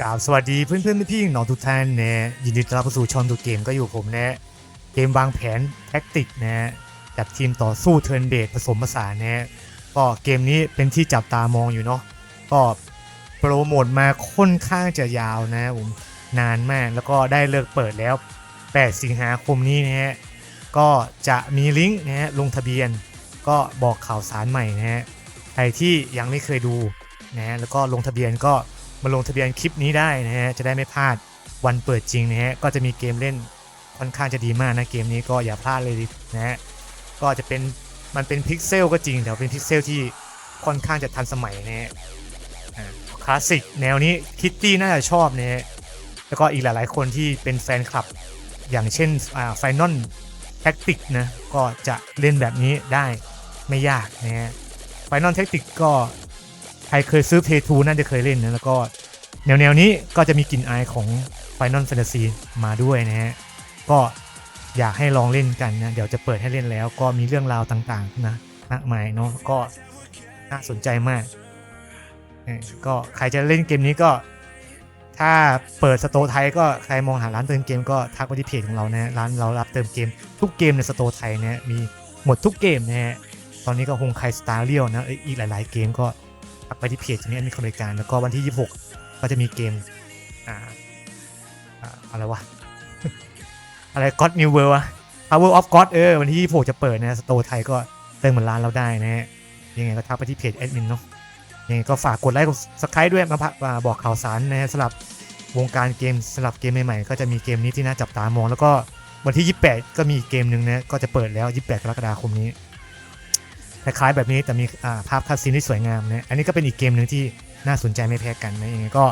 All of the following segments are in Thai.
กราบสวัสดีเพื่อนเพื่อนๆพี่ๆน้องทุกท่านนะยินดีต้อนรับสู่ช่องตัวเกมก็อยู่ผมนะเกมวางแผนแท็กติกนะจัดทีมต่อสู้เทิร์นเบสผสมผสานนะก็เกมนี้เป็นที่จับตามองอยู่เนาะก็โปรโมทมาค่อนข้างจะยาวนะผมนานมากแล้วก็ได้เลิกเปิดแล้ว 8 สิงหาคมนี้นะฮะก็จะมีลิงก์นะฮะลงทะเบียน ก็บอกข่าวสารใหม่นะฮะใครที่ยังไม่เคยดูนะแล้วก็ลงทะเบียนก็ มาลงทะเบียนคลิปนี้ได้นะฮะจะได้ไม่พลาดวันเปิดจริงนะฮะก็จะมีเกมเล่นค่อนข้างจะดีมากนะเกมนี้ก็อย่าพลาดเลยนะฮะก็จะเป็นมันเป็นพิกเซลก็จริงแต่เป็นพิกเซลที่ค่อนข้างจะทันสมัยนะฮะคลาสสิกแนวนี้คิตตี้น่าจะชอบนะฮะแล้วก็อีกหลายๆ คนที่เป็นแฟนคลับ อย่างเช่นไฟนอลแท็กติกนะก็จะเล่นแบบนี้ได้ไม่ยากนะฮะไฟนอลแท็กติกก็ ครเคยซื้อเพย์ทูน่าจะเคยเล่นนะแล้วก็แนวแนวๆนี้ก็จะมีกลิ่นอายของ Final Fantasy มาด้วยนะฮะ ก็อยากให้ลองเล่นกันนะ เดี๋ยวจะเปิดให้เล่นแล้วก็มีเรื่องราวต่างๆนะมากมายเนาะก็น่าสนใจมากก็ใครจะเล่นเกมนี้ก็ ถ้าเปิดสโตร์ไทยก็ใครมองหาร้านเติมเกมก็ทักมาที่เพจของเรานะร้านเรารับเติมเกม ทุกเกมในสโตร์ไทยนะมีหมดทุกเกมนะฮะตอนนี้ก็คงใครสตาร์เรียลนะอีกหลาย ๆ เกมก็ ทักไปที่เพจนี้มีบริการ แล้วก็วันที่ 26 ก็จะมีเกมอ่าอ่าอะไรวะ อะไร God New World วะ Power of God เออ วันที่ 26 จะเปิดนะ สโตร์ไทยก็เติมเหมือนร้านเราได้นะฮะ ยังไงก็ทักไปที่เพจแอดมินเนาะ ยังไงก็ฝากกดไลค์กดสไครต์ด้วยมาพะมาบอกข่าวสารนะฮะสำหรับวงการเกมสำหรับเกมใหม่ๆ ก็จะมีเกมนี้ที่น่าจับตามอง แล้วก็วันที่ 28 ก็มีเกมหนึ่งนะ ก็จะเปิดแล้ว 28 กรกฎาคมนี้ คล้ายๆแบบนี้แต่มีภาพคัดซีนที่สวยงามนะอันนี้ก็เป็นอีกเกมหนึ่งที่น่าสนใจไม่แพ้กันนะยังไงก็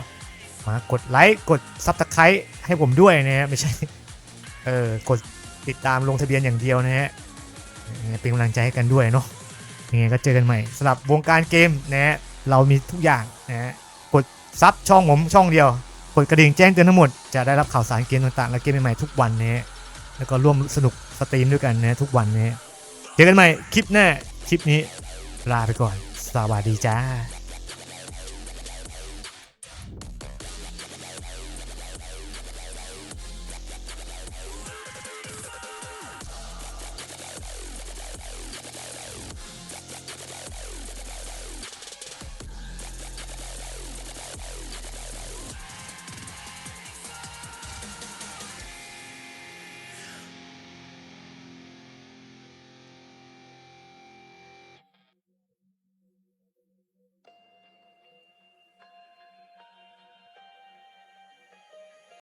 มากดไลค์กดซับสไครต์ให้ผมด้วยนะฮะไม่ใช่เออกดติดตามลงทะเบียนอย่างเดียวนะฮะเป็นกำลังใจให้กันด้วยเนาะยังไงก็เจอกันใหม่สำหรับวงการเกมนะฮะเรามีทุกอย่างนะฮะกดซับช่องผมช่องเดียวกดกระดิ่งแจ้งเตือนทั้งหมดจะได้รับข่าวสารเกมต่างๆ และเกมใหม่ๆทุกวันนะฮะแล้วก็ร่วมสนุกสตรีมด้วยกันนะทุกวันนะฮะเจอกันใหม่คลิปหน้า คลิปนี้ ลาไปก่อน สวัสดีจ้า